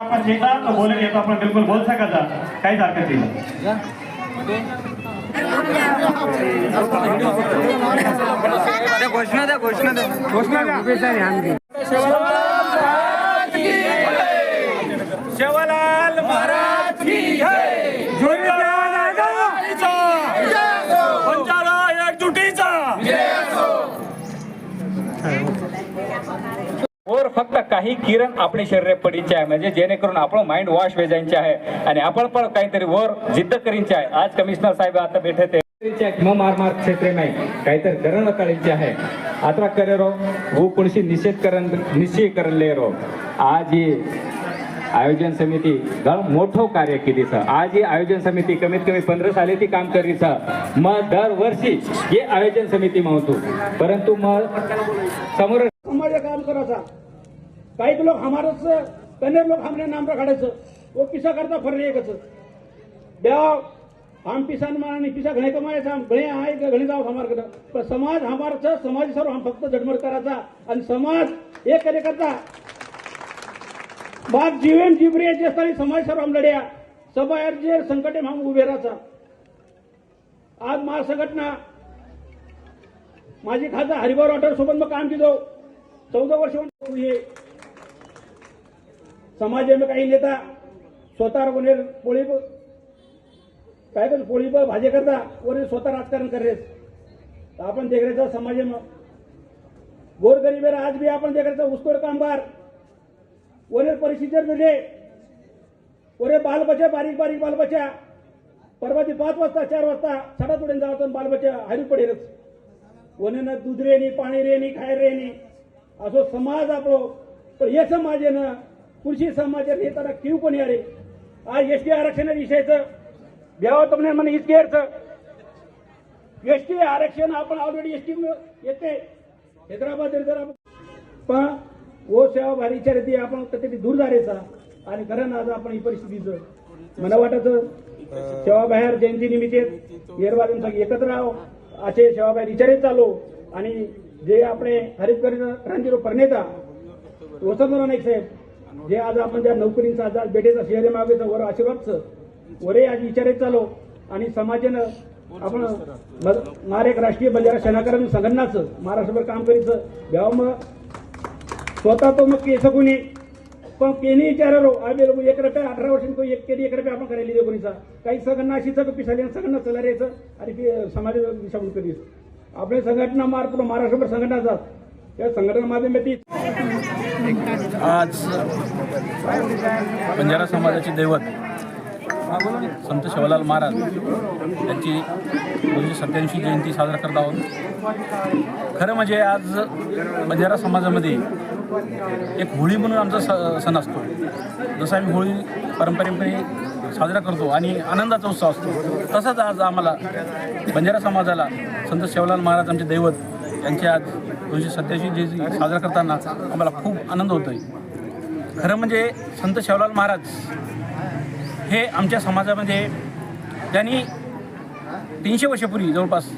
आपण घेता तो बोलून घेतो आपण बिलकुल बोल सकायचा काहीच हरकत नाही. त्या घोषणा द्या घोषणा द्या. घोषणा द्या. शिवलाल महाराज की जय. बंजारा एकजुटीचा. फक्त काही किरण आपले शरीर पडीचे आहे. म्हणजे जेणेकरून आपलं माइंड वॉश वेजायचे आहे. आणि आपण पण काहीतरी वर जिद्द करींचे आहे. आज कमिशनर साहेब आता भेटत आहे. किंवा मार मार क्षेत्र नाही. काहीतरी करण काढायचे आहे. आता करे रो. वो कोणशी निषेध करण निश्चय करण ले रो. आज ये आयोजन समिती घण मोठं कार्य केलीचं आज ही आयोजन समिती कमीत कमी पंधरा साली ती काम करीचं मग दरवर्षी हे आयोजन समिती म्हणतो. परंतु मग समोर काम करायचा. काही लोक हमारच कन्नड लोक हमने नाम रखाडायचं. वो पिसा करता फर एकच. द्या हम पिसा मानी पिसा घणे कमायचा घणे आहे का घणे जाऊ हमार कडं पण समाज हमारचा समाज सर्व हम फक्त झडमड करायचा. आणि समाज हे करे करता. बाग जीवन जिबरे जे असताना समाज सर्व हम लढ्या. सभा जे संकटे हम उभे राहायचा आज महासंघटना माझी खासदार हरिभाऊ राठोड सोबत मग काम केलं चौदा वर्ष हे. समाज में काही नेता स्वतः कोणी पोळी काय करतो पोळी भाजी करता कोणी स्वतः राजकारण करेस तर आपण देखरेचा समाज गोरगरीबेर आज बी आपण देखरेचा ऊसतोड कामगार। वरील परिस्थितीवर दिले वरे बालबच्या बारीक बारीक बालबच्या परवा ती पाच वाजता चार वाजता सडा तोडून जावं बालबच्चा हारी पडेलच वनेनं दूध रेनी पाणी रेनी खाय रेनी असो समाज आपलो पण हे समाज आहे ना कृषी समाज नेताना क्यू कोणी अरे? आज एस टी आरक्षण विषयाचं. घ्यावं तुम्ही म्हणे इतकेच एस टी आरक्षण आपण ऑलरेडी एस टी येते. हैदराबाद हैदराबाद पण ओ सेवा भारी विचार येते आपण कधी दूर जायचा आणि खरं ना आज आपण ही परिस्थितीचं मला वाटत सेवाबाहेर जयंती निमित्त येरवाजून सगळे एकत्र राहो असे सेवाबाहेर विचारित चालो. आणि जे आपले हरित क्रांतीरो प्रणेता वसंतराव नाईक साहेब जे आज आपण ज्या नोकरीचा आज बेटेचा शहरे मागेचा वर आशीर्वादचं वरे आज विचारित चालो. आणि समाजानं आपण मार एक राष्ट्रीय बंजारा सेनाकरण संघटनाचं महाराष्ट्रभर काम करीचं. घ्यावं मग स्वतः तो मग केस कोणी? पण केनी विचारो आम्ही लोक एक रुपया अठरा वर्षांनी कोणी एक केली एक रुपया आपण करायला कोणीचा? काही संघटना अशीच पिसाली संघटना चलायचं आणि ते समाज दिशाभूल करीस आपल्या संघटना मार्फत महाराष्ट्रभर संघटना जात. या संघटना माध्यमाती आज बंजारा समाजाचे दैवत संत शिवलाल महाराज यांची दोनशे सत्याऐंशी जयंती साजरा करत आहोत. खरं म्हणजे आज बंजारा समाजामध्ये एक होळी म्हणून आमचा स सण असतो. जसं आम्ही होळी पारंपरिकपणे साजरा करतो आणि आनंदाचा उत्सव असतो. तसाच आज आम्हाला बंजारा समाजाला संत शिवलाल महाराज आमचे दैवत यांचे आज दोनशे सत्याऐंशी जे साजरा करताना आम्हाला खूप आनंद होतो आहे खरं म्हणजे संत शिवलाल महाराज हे आमच्या समाजामध्ये त्यांनी तीनशे वर्षापूर्वी जवळपास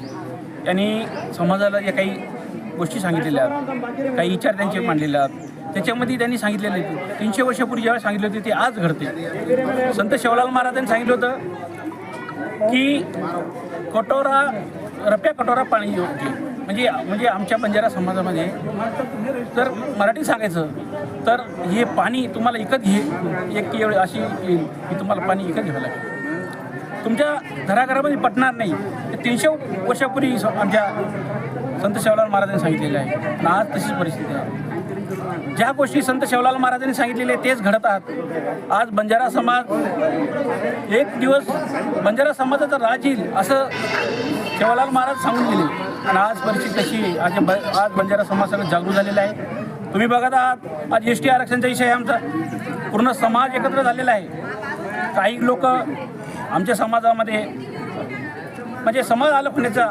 त्यांनी समाजाला ज्या काही गोष्टी सांगितलेल्या आहेत. काही विचार त्यांचे मांडलेले आहेत. त्याच्यामध्ये त्यांनी सांगितलेले आहेत. तीनशे वर्षापूर्वी ज्यावेळेस सांगितले होते ते आज घडते. संत शिवलाल महाराजांनी सांगितलं होतं की कटोरा रप्या कटोरा पाणी योग्य म्हणजे म्हणजे आमच्या बंजारा समाजामध्ये जर मराठी सांगायचं तर हे पाणी तुम्हाला इकत घे एक केळ अशी येईल की तुम्हाला पाणी इकत घ्यावं लागेल. तुमच्या घराघरामध्ये पटणार नाही. तीनशे वर्षापूर्वी स- आमच्या संत शिवलाल महाराजांनी सांगितलेलं आहे. आणि आज तशीच परिस्थिती आहे. ज्या गोष्टी संत शिवलाल महाराजांनी सांगितलेले तेच घडत आज बंजारा समाज एक दिवस बंजारा समाजाचा राज येईल असं शिवलाल महाराज सांगून गेले आणि आज परिस्थिती कशी आज ब आज बंजारा समाज सगळं जागृत झालेला आहे. तुम्ही बघत आहात आज एस टी आरक्षणचा विषय आहे आमचा. पूर्ण समाज एकत्र झालेला आहे. काही लोक आमच्या समाजामध्ये म्हणजे समाज आलं होण्याचा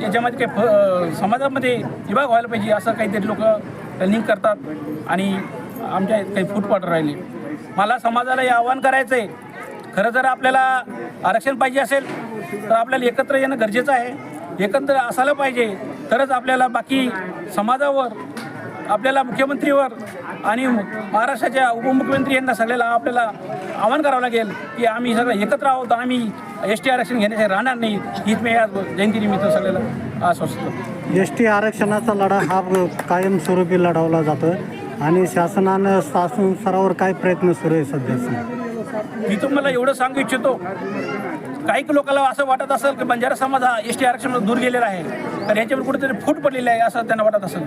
याच्यामध्ये काही फ- समाजामध्ये विभाग व्हायला पाहिजे असं काहीतरी लोक रनिंग करतात. आणि आमच्या काही फूट पाडून राहिले. मला समाजाला हे आव्हान करायचं आहे खरं जर आपल्याला आरक्षण पाहिजे असेल तर आपल्याला एकत्र येणं गरजेचं आहे. एकत्र असायला पाहिजे. तरच आपल्याला बाकी समाजावर आपल्याला मुख्यमंत्रीवर आणि महाराष्ट्राच्या उपमुख्यमंत्री यांना सगळ्याला आपल्याला आवाहन करावं लागेल की आम्ही सगळं एकत्र आहोत. आम्ही एस टी आरक्षण घेण्यासाठी राहणार नाही. हीच मी आज जयंतीनिमित्त सगळ्याला आश्वस्त एस टी आरक्षणाचा लढा हा कायमस्वरूपी लढवला जातो आणि शासनानं शासन स्तरावर काय प्रयत्न सुरू आहे सध्या? मी तुम्हाला एवढं सांगू इच्छितो काही लोकांना असं वाटत असेल की बंजारा समाज हा एस टी आरक्षण दूर गेलेला आहे तर याच्यावर कुठेतरी फूट पडलेली आहे असं त्यांना वाटत असेल.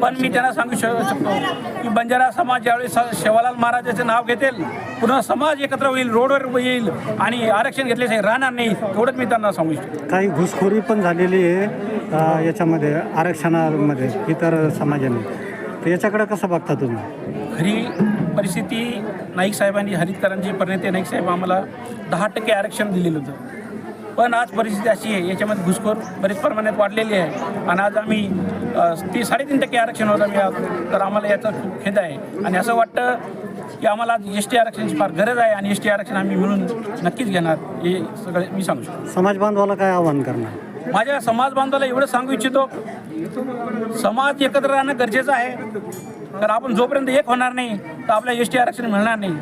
पण मी त्यांना सांगू शकतो की बंजारा समाज ज्यावेळी शेवालाल महाराजाचे नाव घेतील पुन्हा समाज एकत्र होईल रोडवर येईल आणि आरक्षण घेतल्याशिवाय राहणार नाही एवढंच मी त्यांना सांगू इच्छितो काही घुसखोरी पण झालेली आहे याच्यामध्ये आरक्षणामध्ये इतर समाजाने. तर याच्याकडे कसं बघता तुम्ही? खरी परिस्थिती नाईक साहेबांनी हरितकरांचे परिणिते नाईक साहेब आम्हाला दहा टक्के आरक्षण दिलेलं होतं. पण आज परिस्थिती अशी आहे याच्यामध्ये घुसखोर बरेच प्रमाणात वाढलेली आहे. आणि आज आम्ही ती साडेतीन टक्के आरक्षण होतं मी आज तर आम्हाला याचा खूप खेद आहे. आणि असं वाटतं की आम्हाला एस टी आरक्षणाची फार गरज आहे आणि एस टी आरक्षण आम्ही मिळून नक्कीच घेणार हे सगळे मी सांगू शकतो. समाज बांधवाला काय आवाहन करणार? माझ्या समाज बांधवाला एवढं सांगू इच्छितो समाज एकत्र राहणं गरजेचं आहे. तर आपण जोपर्यंत एक होणार नाही तर आपल्याला एस टी आरक्षण मिळणार नाही.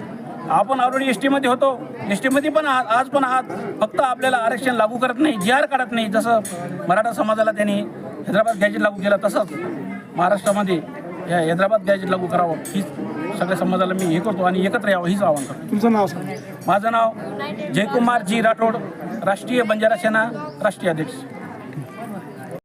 आपण ऑलरेडी एस टीमध्ये होतो. एस टीमध्ये पण आहात आज पण आहात. फक्त आपल्याला आरक्षण लागू करत नाही जी आर काढत नाही जसं मराठा समाजाला त्यांनी हैदराबाद गॅजेट लागू केलं तसंच महाराष्ट्रामध्ये या हैदराबाद गॅजेट लागू करावं हीच सगळ्या समाजाला मी हे करतो आणि एकत्र यावं हीच आव्हान करतो. तुमचं नाव माझं नाव जयकुमार जी राठोड राष्ट्रीय बंजारा सेना राष्ट्रीय अध्यक्ष.